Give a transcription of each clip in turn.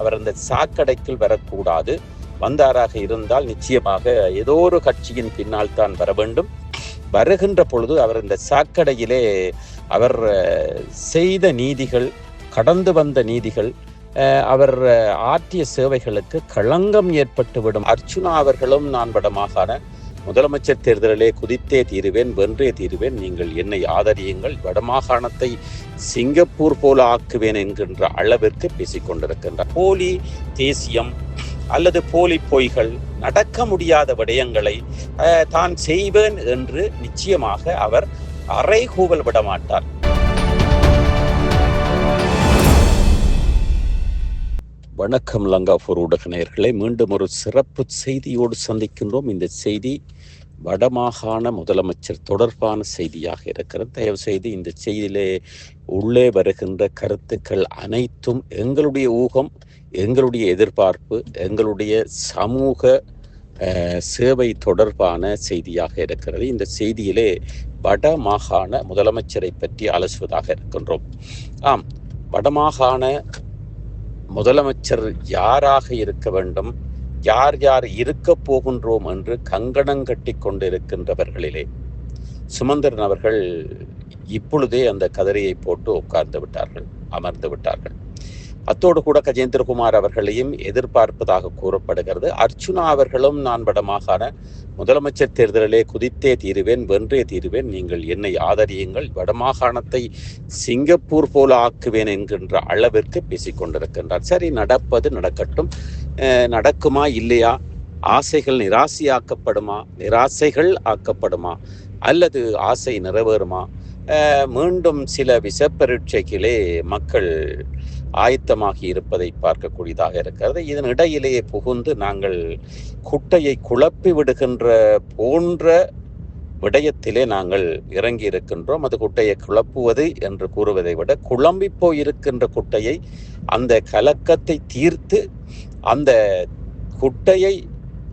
அவர் அந்த சாக்கடைக்குள் வரக்கூடாது. வந்தாராக இருந்தால் நிச்சயமாக ஏதோ ஒரு கட்சியின் பின்னால் தான் வர வேண்டும். வருகின்ற பொழுது அவர் இந்த சாக்கடையிலே அவர் செய்த நீதிகள் கடந்து வந்த நீதிகள் அவர் ஆற்றிய சேவைகளுக்கு களங்கம் ஏற்பட்டுவிடும். அர்ச்சுனா அவர்களும் நான் வடமாகாண முதலமைச்சர் தேர்தலிலே குதித்தே தீருவேன் வென்றே தீருவேன். நீங்கள் என்னை ஆதரியுங்கள். வடமாகாணத்தை சிங்கப்பூர் போல ஆக்குவேன் என்கின்ற அளவிற்கு பேசிக்கொண்டிருக்கின்றார். போலி தேசியம் அல்லது போலி பொய்கள் நடக்க முடியாத விடயங்களை தான் செய்வேன் என்று நிச்சயமாக அவர் அறைகூவல் விடமாட்டார். வணக்கம் லங்காபூர் ஊடக நேயர்களே மீண்டும் ஒரு சிறப்பு செய்தியோடு சந்திக்கின்றோம். இந்த செய்தி வடமாகாண முதலமைச்சர் தொடர்பான செய்தியாக இருக்கிறது. தயவு செய்து இந்த செய்தியிலே உள்ளே வருகின்ற கருத்துக்கள் அனைத்தும் எங்களுடைய ஊகம் எங்களுடைய எதிர்பார்ப்பு எங்களுடைய சமூக சேவை தொடர்பான செய்தியாக இருக்கிறது. இந்த செய்தியிலே வடமாகாண முதலமைச்சரை பற்றி அலசுவதாக இருக்கின்றோம். ஆம் வடமாகாண முதலமைச்சர் யாராக இருக்க வேண்டும்? யார் யார் இருக்க போகின்றோம் என்று கங்கணம் கட்டி கொண்டிருக்கின்றவர்களிலே. சுமந்திரன் அவர்கள் இப்பொழுதே அந்த கதிரையை போட்டு உட்கார்ந்து விட்டார்கள் அமர்ந்து விட்டார்கள். அத்தோடு கூட கஜேந்திரகுமார் அவர்களையும் எதிர்பார்ப்பதாக கூறப்படுகிறது. அர்ச்சுனா அவர்களும் நான் வடமாகாண முதலமைச்சர் தேர்தலிலே குதித்தே தீருவேன் வென்றே தீருவேன் நீங்கள் என்னை ஆதரியுங்கள் வடமாகாணத்தை சிங்கப்பூர் போல ஆக்குவேன் என்கின்ற அளவிற்கு பேசிக்கொண்டிருக்கின்றார் சரி நடப்பது நடக்கட்டும். நடக்குமா இல்லையா? ஆசைகள் நிராசையாக்கப்படுமா? நிராசைகள் ஆக்கப்படுமா? அல்லது ஆசை நிறைவேறுமா? மீண்டும் சில விசப்பரீட்சைகளே மக்கள் ஆயத்தமாகி இருப்பதை பார்க்கக்கூடியதாக இருக்கிறது. இதன் இடையிலேயே புகுந்து நாங்கள் குட்டையை குழப்பி விடுகின்ற போன்ற விடயத்திலே நாங்கள் இறங்கி இருக்கின்றோம். அது குட்டையை குழப்புவது என்று கூறுவதை விட குழம்பி போயிருக்கின்ற குட்டையை அந்த கலக்கத்தை தீர்த்து அந்த குட்டையை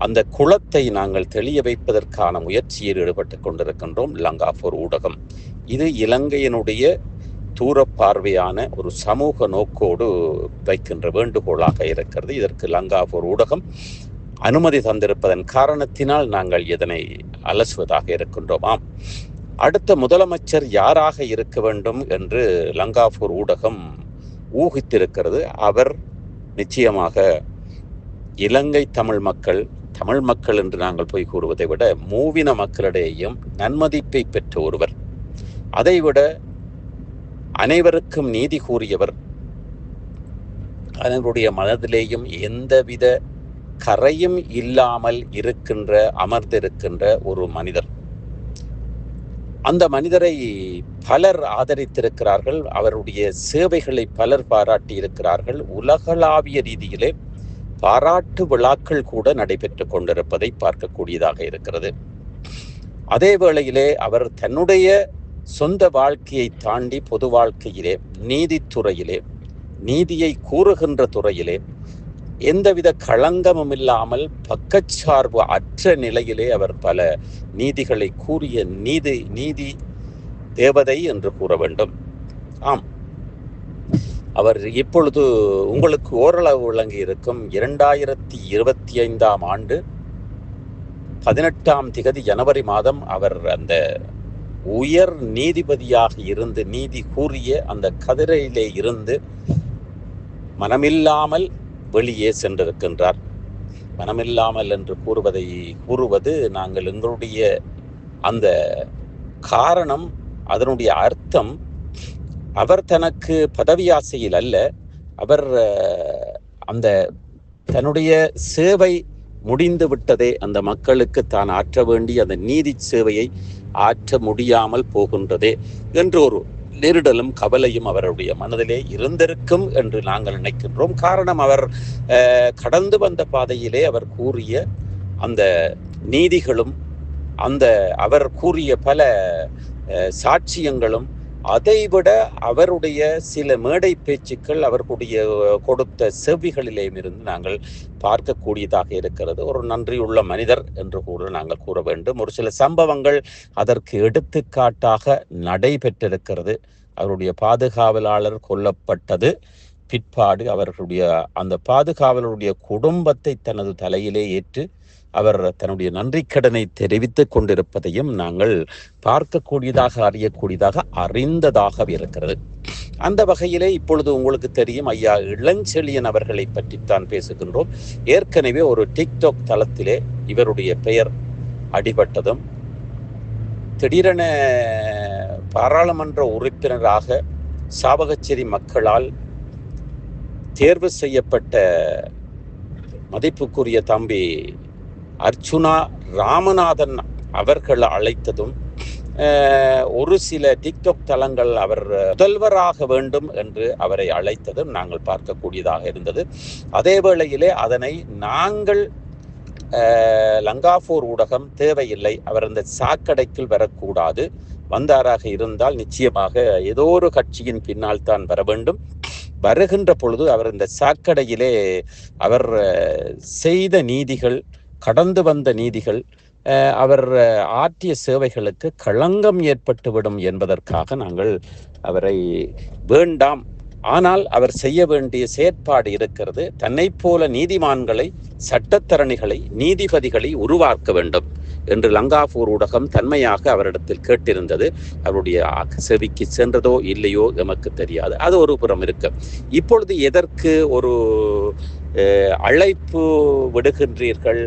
அந்த குளத்தை நாங்கள் தெளிய வைப்பதற்கான முயற்சியில் ஈடுபட்டு கொண்டிருக்கின்றோம் லங்காபூர் ஊடகம். இது இலங்கையினுடைய தூர பார்வையான ஒரு சமூக நோக்கோடு வைக்கின்ற வேண்டுகோளாக இருக்கிறது. இதற்கு லங்காபூர் ஊடகம் அனுமதி தந்திருப்பதன் காரணத்தினால் நாங்கள் இதனை அலசுவதாக இருக்கின்றோம் ஆம் அடுத்த முதலமைச்சர் யாராக இருக்க வேண்டும் என்று லங்காபூர் ஊடகம் ஊகித்திருக்கிறது. அவர் நிச்சயமாக இலங்கை தமிழ் மக்கள் தமிழ் மக்கள் என்று நாங்கள் போய் கூறுவதை விட மூவின மக்களிடையேயும் நன்மதிப்பை பெற்ற ஒருவர். அதைவிட அனைவருக்கும் நீதி கூறியவர். அதனுடைய மனதிலேயும் எந்தவித கரையும் இல்லாமல் இருக்கின்ற அமர்ந்திருக்கின்ற ஒரு மனிதர். அந்த மனிதரை பலர் ஆதரித்திருக்கிறார்கள். அவருடைய சேவைகளை பலர் பாராட்டி இருக்கிறார்கள் உலகளாவிய ரீதியிலே பாராட்டு விழாக்கள் கூட நடைபெற்றுக் கொண்டிருப்பதை பார்க்கக்கூடியதாக இருக்கிறது. அதே வேளையிலே அவர் தன்னுடைய சொந்த வாழ்க்கையை தாண்டி பொது வாழ்க்கையிலே நீதித்துறையிலே நீதியை கூறுகின்ற துறையிலே எந்தவித களங்கமும் இல்லாமல் பக்கச்சார்பு அற்ற நிலையிலே அவர் பல நீதிகளை கூறிய நீதி நீதி தேவதை என்று கூற வேண்டும். ஆம் அவர் இப்பொழுது உங்களுக்கு ஓரளவு விளங்கி இருக்கும். இரண்டாயிரத்தி இருபத்தி ஐந்தாம் ஆண்டு பதினெட்டாம் திகதி ஜனவரி மாதம் அவர் அந்த உயர் நீதிபதியாக இருந்து நீதி கூறிய அந்த கதிரையிலே இருந்து மனமில்லாமல் வெளியே சென்றிருக்கின்றார். மனமில்லாமல் என்று கூறுவதை கூறுவது நாங்கள் எங்களுடைய அந்த காரணம் அதனுடைய அர்த்தம் அவர் தனக்கு பதவி ஆசையில் அல்ல. அவர் அந்த தன்னுடைய சேவை முடிந்து விட்டதே அந்த மக்களுக்கு தான் ஆற்ற வேண்டிய அந்த நீதி சேவையை ஆற்ற முடியாமல் போகின்றதே என்று ஒரு நெருடலும் கவலையும் அவருடைய மனதிலே இருந்திருக்கும் என்று நாங்கள் நினைக்கின்றோம். காரணம் அவர் கடந்து வந்த பாதையிலே அவர் கூறிய அந்த நீதிகளும் அந்த அவர் கூறிய பல சாட்சியங்களும் அதைவிட அவருடைய சில மேடை பேச்சுக்கள் அவர்களுடைய கொடுத்த செவிகளிலேயும் இருந்து நாங்கள் பார்க்கக்கூடியதாக இருக்கிறது. ஒரு நன்றியுள்ள மனிதர் என்று கூட நாங்கள் கூற வேண்டும். ஒரு சில சம்பவங்கள் அதற்கு எடுத்துக்காட்டாக நடைபெற்றிருக்கிறது. அவருடைய பாதுகாவலாளர் கொல்லப்பட்டது. பிற்பாடு அவர்களுடைய அந்த பாதுகாவலருடைய குடும்பத்தை தனது தலையிலே ஏற்று அவர் தன்னுடைய நன்றிக்கடனை தெரிவித்துக் கொண்டிருப்பதையும் நாங்கள் பார்க்கக்கூடியதாக அறியக்கூடியதாக அறிந்ததாக இருக்கிறது. அந்த வகையிலே இப்பொழுது உங்களுக்கு தெரியும் ஐயா இளஞ்செழியன் அவர்களை பற்றித்தான் பேசுகின்றோம். ஏற்கனவே ஒரு டிக்டாக் தளத்திலே இவருடைய பெயர் அடிபட்டதும் திடீரென பாராளுமன்ற உறுப்பினராக சாவகச்சேரி மக்களால் தேர்வு செய்யப்பட்ட மதிப்புக்குரிய தம்பி அர்ச்சுனா ராமநாதன் அவர்கள் அழைத்ததும் ஒரு சில டிக்டாக் தளங்கள் அவர் முதல்வராக வேண்டும் என்று அவரை அழைத்ததும் நாங்கள் பார்க்கக்கூடியதாக இருந்தது. அதே வேளையிலே அதனை நாங்கள் லங்காபூர் ஊடகம் தேவையில்லை அவர் அந்த சாக்கடைக்குள் வரக்கூடாது வந்தாராக இருந்தால் நிச்சயமாக ஏதோ ஒரு கட்சியின் பின்னால் தான் வர வேண்டும். வருகின்ற பொழுது அவர் இந்த சாக்கடையிலே அவர் செய்த நீதிகள் கடந்து வந்த நீதிகள் அவர் ஆற்றிய சேவைகளுக்கு களங்கம் ஏற்பட்டுவிடும் என்பதற்காக நாங்கள் அவரை வேண்டாம். ஆனால் அவர் செய்ய வேண்டிய செயற்பாடு இருக்கிறது. தன்னை போல நீதிமான்களை சட்டத்தரணிகளை நீதிபதிகளை உருவாக்க வேண்டும் என்று லங்காபூர் ஊடகம் தன்மையாக அவரிடத்தில் கேட்டிருந்தது. அவருடைய செவிக்கு சென்றதோ இல்லையோ எமக்கு தெரியாது. அது ஒரு புறம் இருக்கு. இப்பொழுது எதற்கு ஒரு அழைப்பு விடுகின்றீர்கள்?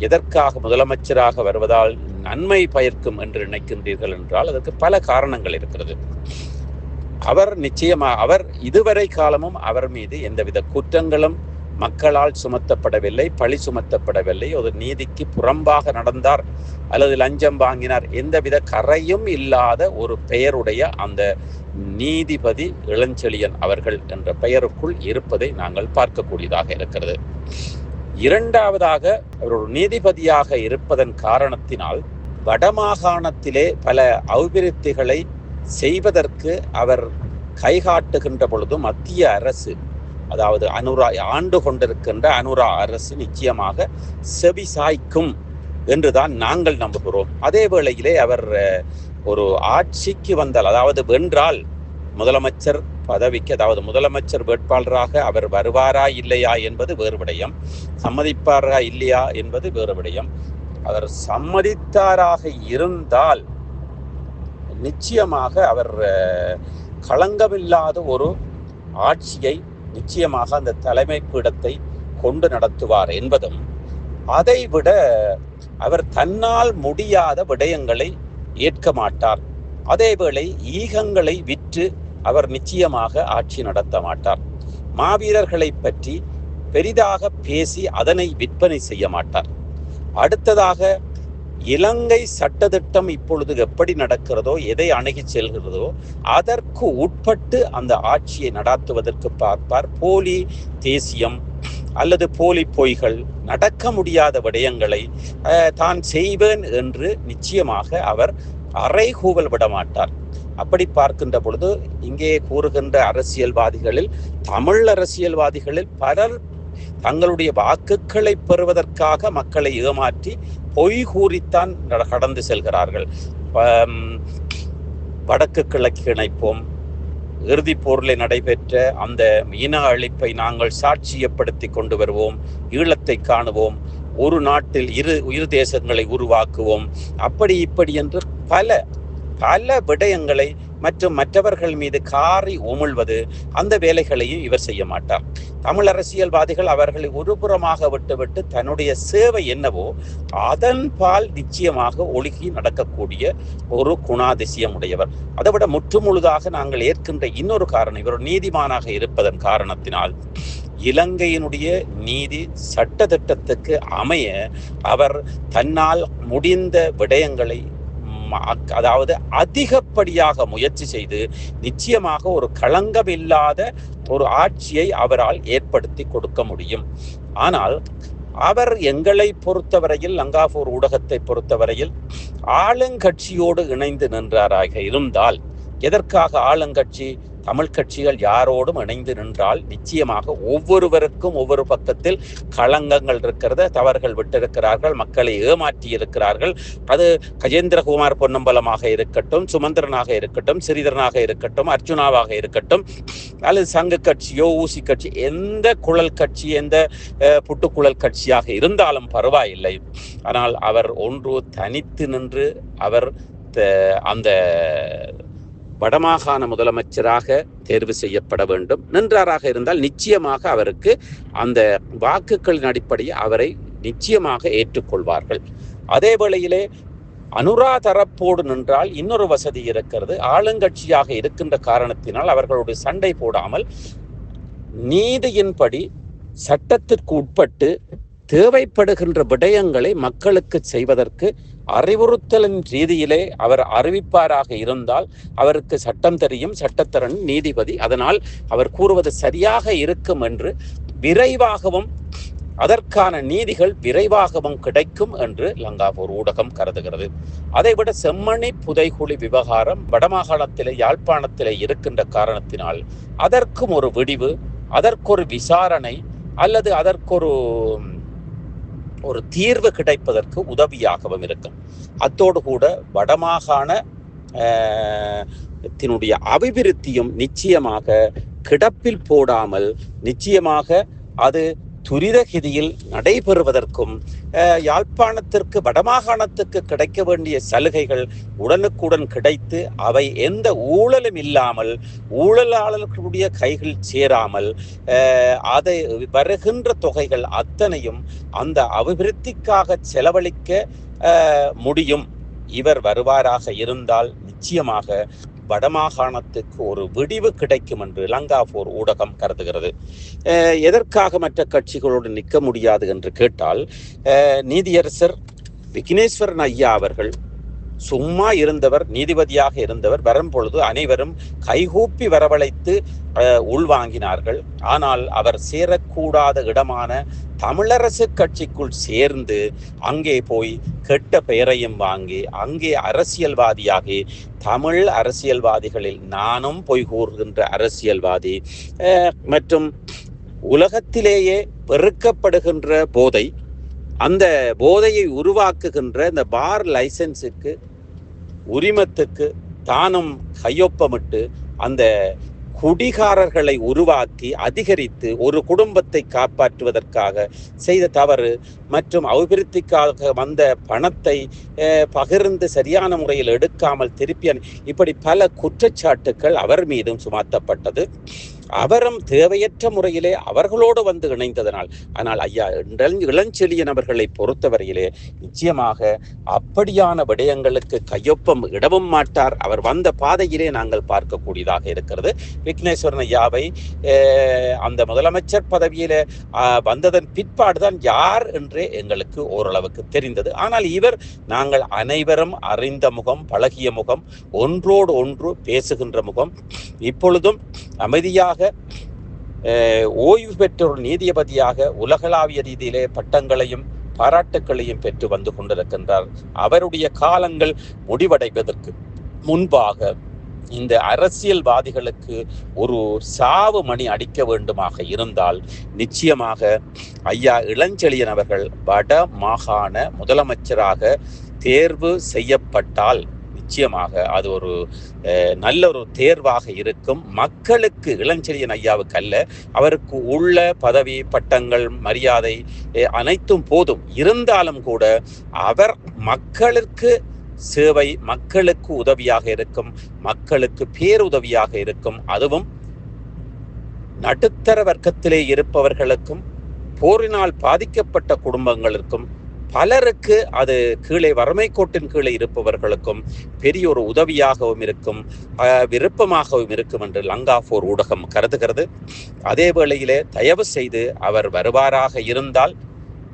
எதற்காக முதலமைச்சராக வருவதால் நன்மை பயக்கும் என்று நினைக்கின்றீர்கள் என்றால் அதற்கு பல காரணங்கள் இருக்கிறது. அவர் நிச்சயமா அவர் இதுவரை காலமும் அவர் மீது எந்தவித குற்றங்களும் மக்களால் சுமத்தப்படவில்லை பழி சுமத்தப்படவில்லை. ஒரு நீதிக்கு புறம்பாக நடந்தார் அல்லது லஞ்சம் வாங்கினார் எந்தவித கரையும் இல்லாத ஒரு பெயருடைய அந்த நீதிபதி இளஞ்செழியன் அவர்கள் என்ற பெயருக்குள் இருப்பதை நாங்கள் பார்க்கக்கூடியதாக இருக்கிறது. இரண்டாவதாக அவர் ஒரு நீதிபதியாக இருப்பதன் காரணத்தினால் வடமாகாணத்திலே பல அபிவிருத்திகளை செய்வதற்கு அவர் கைகாட்டுகின்ற பொழுது மத்திய அரசு அதாவது அனுரா ஆண்டு கொண்டிருக்கின்ற அனுரா அரசு நிச்சயமாக செவி சாய்க்கும் என்றுதான் நாங்கள் நம்புகிறோம். அதே வேளையிலே அவர் ஒரு ஆட்சிக்கு வந்தால் அதாவது வென்றால் முதலமைச்சர் பதவிக்கு அதாவது முதலமைச்சர் வேட்பாளராக அவர் வருவாரா இல்லையா என்பது வேறு விடயம். சம்மதிப்பாரா இல்லையா என்பது வேறு விடயம். அவர் சம்மதித்தாராக இருந்தால் நிச்சயமாக அவர் களங்கமில்லாத ஒரு ஆட்சியை நிச்சயமாக அந்த தலைமை பீடத்தை கொண்டு நடத்துவார் என்பதும் அதைவிட அவர் தன்னால் முடியாத விடயங்களை ஏற்க மாட்டார். அதேவேளை ஈகங்களை விற்று அவர் நிச்சயமாக ஆட்சி நடத்த மாட்டார். மாவீரர்களை பற்றி பெரிதாக பேசி அதனை விற்பனை செய்ய மாட்டார். அடுத்ததாக இலங்கை சட்டத்திட்டம் இப்பொழுது எப்படி நடக்கிறதோ எதை அணுகி செல்கிறதோ அதற்கு உட்பட்டு அந்த ஆட்சியை நடாத்துவதற்கு பார்ப்பார். போலி தேசியம் அல்லது போலி பொய்கள் நடக்க முடியாத விடயங்களை தான் செய்வேன் என்று நிச்சயமாக அவர் அறைகூவல் விட மாட்டார். அப்படி பார்க்கின்ற பொழுது இங்கே கூறுகின்ற அரசியல்வாதிகளில் தமிழ் அரசியல்வாதிகளில் பலர் தங்களுடைய வாக்குகளை பெறுவதற்காக மக்களை ஏமாற்றி பொய் கூறித்தான் கடந்து செல்கிறார்கள். வடக்கு கிழக்கு இணைப்போம். இறுதிப் போரில் நடைபெற்ற அந்த இன அழிப்பை நாங்கள் சாட்சியப்படுத்தி கொண்டு வருவோம் ஈழத்தை காணுவோம் ஒரு நாட்டில் இரு இரு தேசங்களை உருவாக்குவோம். அப்படி இப்படி என்று பல பல விடயங்களை மற்றும் மற்றவர்கள் மீது காரி உமிழ்வது அந்த வேலைகளையும் இவர் செய்ய மாட்டார். தமிழ் அரசியல்வாதிகள் அவர்களை ஒருபுறமாக விட்டுவிட்டு தன்னுடைய சேவை என்னவோ அதன் பால் நிச்சயமாக ஒழுகி நடக்கக்கூடிய ஒரு குணாதிசயம் உடையவர். அதை விட முற்றுமுழுதாக நாங்கள் ஏற்கின்ற இன்னொரு காரணம் இவர் நீதிமானாக இருப்பதன் காரணத்தினால் இலங்கையினுடைய நீதி சட்ட திட்டத்துக்கு அமைய அவர் தன்னால் முடிந்த விடயங்களை அதாவது அதிகப்படியாக முயற்சி செய்து நிச்சயமாக ஒரு களங்கம் இல்லாத ஒரு ஆட்சியை அவரால் ஏற்படுத்தி கொடுக்க முடியும். ஆனால் அவர் எங்களை பொறுத்தவரையில் லங்காபூர் ஊடகத்தை பொறுத்தவரையில் ஆளுங்கட்சியோடு இணைந்து நின்றாராக இருந்தால் எதற்காக ஆளுங்கட்சி தமிழ் கட்சிகள் யாரோடும் இணைந்து நின்றால் நிச்சயமாக ஒவ்வொருவருக்கும் ஒவ்வொரு பக்கத்தில் களங்கங்கள் இருக்கிறத தவறுகள் விட்டிருக்கிறார்கள் மக்களை ஏமாற்றி இருக்கிறார்கள் அது கஜேந்திரகுமார் பொன்னம்பலமாக இருக்கட்டும் சுமந்திரனாக இருக்கட்டும் சிறிதரனாக இருக்கட்டும் அர்ஜுனாவாக இருக்கட்டும் அல்லது சங்க கட்சியோ ஊசி கட்சி எந்த குழல் கட்சி எந்த புட்டுக்குழல் கட்சியாக இருந்தாலும் பரவாயில்லை. ஆனால் அவர் ஒன்று தனித்து நின்று அவர் அந்த வடமாகாண முதலமைச்சராக தேர்வு செய்யப்பட வேண்டும். நின்றாராக இருந்தால் நிச்சயமாக அவருக்கு அந்த வாக்குகளின் அடிப்படையில் அவரை நிச்சயமாக ஏற்றுக்கொள்வார்கள். அதே வேளையிலே அனுரா தரப்போடு நின்றால் இன்னொரு வசதி இருக்கிறது. ஆளுங்கட்சியாக இருக்கின்ற காரணத்தினால் அவர்களுடைய சண்டை போடாமல் நீதியின்படி சட்டத்திற்கு உட்பட்டு தேவைப்படுகின்ற விடயங்களை மக்களுக்கு செய்வதற்கு அறிவுறுத்தலின் ரீதியிலே அவர் அறிவிப்பாராக இருந்தால் அவருக்கு சட்டம் தெரியும் சட்டத்திறன் நீதிபதி. அதனால் அவர் கூறுவது சரியாக இருக்கும் என்று விரைவாகவும் அதற்கான நீதிகள் விரைவாகவும் கிடைக்கும் என்று லங்காபூர் ஊடகம் கருதுகிறது. அதைவிட செம்மணி புதைகுழி விவகாரம் வடமாகாணத்திலே யாழ்ப்பாணத்திலே இருக்கின்ற காரணத்தினால் அதற்கும் ஒரு விடிவு அதற்கொரு விசாரணை அல்லது அதற்கொரு ஒரு தீர்வு கிடைப்பதற்கு உதவியாகவும் இருக்கும். அத்தோடு கூட வடமாகாண தினுடைய அபிவிருத்தியும் நிச்சயமாக கிடப்பில் போடாமல் நிச்சயமாக அது துரிதகிதியில் நடைபெறுவதற்கும் யாழ்ப்பாணத்திற்கு வடமாகாணத்துக்கு கிடைக்க வேண்டிய சலுகைகள் உடனுக்குடன் கிடைத்து அவை எந்த ஊழலும் இல்லாமல் ஊழலாளர்களுடைய கைகள் சேராமல் அதை வருகின்ற தொகைகள் அத்தனையும் அந்த அபிவிருத்திக்காக செலவழிக்க முடியும். இவர் வருவாராக இருந்தால் நிச்சயமாக வடமாகாணத்துக்கு ஒரு விடிவு கிடைக்கும் என்று லங்காபூர் ஊடகம் கருதுகிறது. எதற்காக மற்ற கட்சிகளோடு நிற்க முடியாது என்று கேட்டால் நீதியரசர் விக்னேஸ்வரன் ஐயா அவர்கள் சும்மா இருந்தவர் நீதிபதியாக இருந்தவர் வரும் பொழுது அனைவரும் கைகூப்பி வரவழைத்து உள்வாங்கினார்கள் ஆனால் அவர் சேரக்கூடாத இடமான தமிழரசு கட்சிக்குள் சேர்ந்து அங்கே போய் கெட்ட பெயரையும் வாங்கி அங்கே அரசியல்வாதியாகி தமிழ் அரசியல்வாதிகளில் நானும் பொய் கூறுகின்ற அரசியல்வாதி மற்றும் உலகத்திலேயே வெறுக்கப்படுகின்ற போதை அந்த போதையை உருவாக்குகின்ற இந்த பார் லைசன்ஸுக்கு உரிமத்துக்கு தானும் கையொப்பமிட்டு அந்த குடிகாரர்களை உருவாக்கி அதிகரித்து ஒரு குடும்பத்தை காப்பாற்றுவதற்காக செய்த தவறு மற்றும் அபிவிருத்திக்காக வந்த பணத்தை பகிர்ந்து சரியான முறையில் எடுக்காமல் திருப்பி இப்படி பல குற்றச்சாட்டுக்கள் அவர் மீதும் சுமத்தப்பட்டது. அவரும் தேவையற்ற முறையிலே அவர்களோடு வந்து இணைந்ததனால் ஆனால் ஐயா இளஞ்செழியன் அவர்களை பொறுத்தவரையிலே நிச்சயமாக அப்படியான விடயங்களுக்கு கையொப்பம் இடவும் மாட்டார். அவர் வந்த பாதையிலே நாங்கள் பார்க்கக்கூடியதாக இருக்கிறது. விக்னேஸ்வரன் ஐயாவை அந்த முதலமைச்சர் பதவியில வந்ததன் பிற்பாடுதான் யார் என்றே எங்களுக்கு ஓரளவுக்கு தெரிந்தது. ஆனால் இவர் நாங்கள் அனைவரும் அறிந்த முகம் பழகிய முகம் ஒன்றோடு ஒன்று பேசுகின்ற முகம். இப்பொழுதும் அமைதியாக ஓய்வு பெற்ற ஒரு நீதிபதியாக உலகளாவிய ரீதியிலே பட்டங்களையும் பாராட்டுக்களையும் பெற்று வந்து கொண்டிருக்கின்றார். அவருடைய காலங்கள் முடிவடைவதற்கு முன்பாக இந்த அரசியல்வாதிகளுக்கு ஒரு சாவு மணி அடிக்க வேண்டுமாக இருந்தால் நிச்சயமாக ஐயா இளஞ்செழியன் அவர்கள் வட மாகாண முதலமைச்சராக தேர்வு செய்யப்பட்டால் நிச்சயமாக அது ஒரு நல்ல ஒரு தேர்வாக இருக்கும். மக்களுக்கு இளஞ்செழியன் ஐயாவுக்கு அல்ல அவருக்கு உள்ள பதவி பட்டங்கள் மரியாதை அனைத்தும் போதும். இருந்தாலும் கூட அவர் மக்களுக்கு சேவை மக்களுக்கு உதவியாக இருக்கும் மக்களுக்கு பேருதவியாக இருக்கும். அதுவும் நடுத்தர வர்க்கத்திலே இருப்பவர்களுக்கும் போரினால் பாதிக்கப்பட்ட குடும்பங்களுக்கும் பலருக்கு அது கீழே வறுமை கோட்டின் கீழே இருப்பவர்களுக்கும் பெரிய ஒரு உதவியாகவும் இருக்கும் விருப்பமாகவும் இருக்கும் என்று லங்கா போர் ஊடகம் கருதுகிறது. அதே வேளையிலே தயவு செய்து அவர் வருவாராக இருந்தால்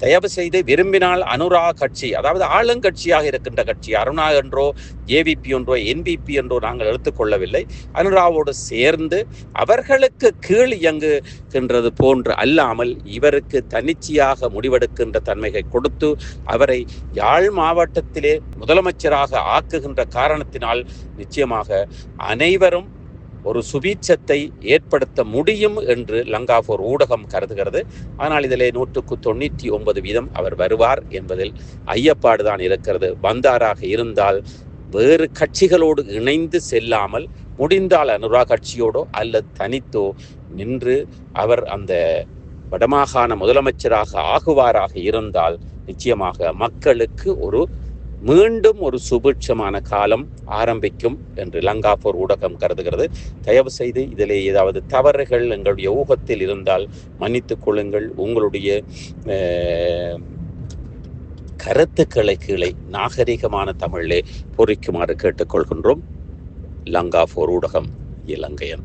தயவு செய்து விரும்பினால் அனுரா கட்சி அதாவது ஆளுங்கட்சியாக இருக்கின்ற கட்சி அருணா என்றோ ஏவிபி என்றோ என்பிபி என்றோ நாங்கள் எடுத்துக்கொள்ளவில்லை. அனுராவோடு சேர்ந்து அவர்களுக்கு கீழ் இயங்குகின்றது போன்று அல்லாமல் இவருக்கு தனிச்சையாக முடிவெடுக்கின்ற தன்மையை கொடுத்து அவரை யாழ் மாவட்டத்திலே முதலமைச்சராக ஆக்குகின்ற காரணத்தினால் நிச்சயமாக அனைவரும் ஒரு சுபீட்சத்தை ஏற்படுத்த முடியும் என்று லங்காபூர் ஊடகம் கருதுகிறது. ஆனால் இதிலே நூற்றுக்கு தொண்ணூற்றி ஒன்பது வீதம் அவர் வருவார் என்பதில் ஐயப்பாடுதான் இருக்கிறது. வந்தாராக இருந்தால் வேறு கட்சிகளோடு இணைந்து செல்லாமல் முடிந்தால் அனுரா கட்சியோடோ அல்லது தனித்தோ நின்று அவர் அந்த வடமாகாண முதலமைச்சராக ஆகுவாராக இருந்தால் நிச்சயமாக மக்களுக்கு ஒரு மீண்டும் ஒரு சுபிட்சமான காலம் ஆரம்பிக்கும் என்று லங்காபூர் ஊடகம் கருதுகிறது. தயவு செய்து இதில் ஏதாவது தவறுகள் எங்களுடைய ஊகத்தில் இருந்தால் மன்னித்துக் கொள்ளுங்கள். உங்களுடைய கருத்துக்களை கீழே நாகரிகமான தமிழிலே பொறிக்குமாறு கேட்டுக்கொள்கின்றோம். லங்காபூர் ஊடகம் இலங்கையன்.